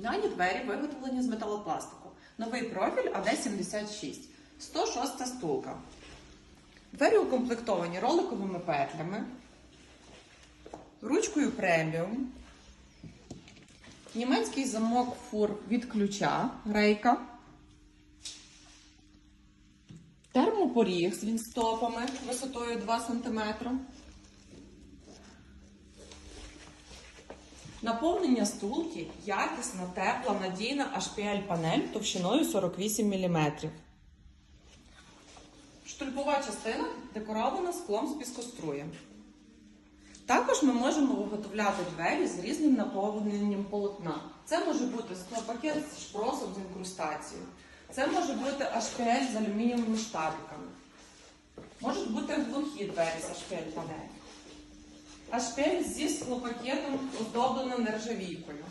Дані двері виготовлені з металопластику. Новий профіль АД-76. 106 стулка. Двері укомплектовані роликовими петлями, ручкою преміум, німецький замок фур від ключа, рейка, термопоріг з вінстопами висотою 2 см. Наповнення стулки якісна, тепла, надійна HPL-панель товщиною 48 мм. Штульпова частина декорована склом з піскоструєм. Також ми можемо виготовляти двері з різним наповненням полотна. Це може бути склопакет з шпросом з інкрустацією. Це може бути HPL з алюмінієвими штабиками. Можуть бути глухі двері з HPL-панелі. HPL зі склопакетом оздоблено нержавійкою.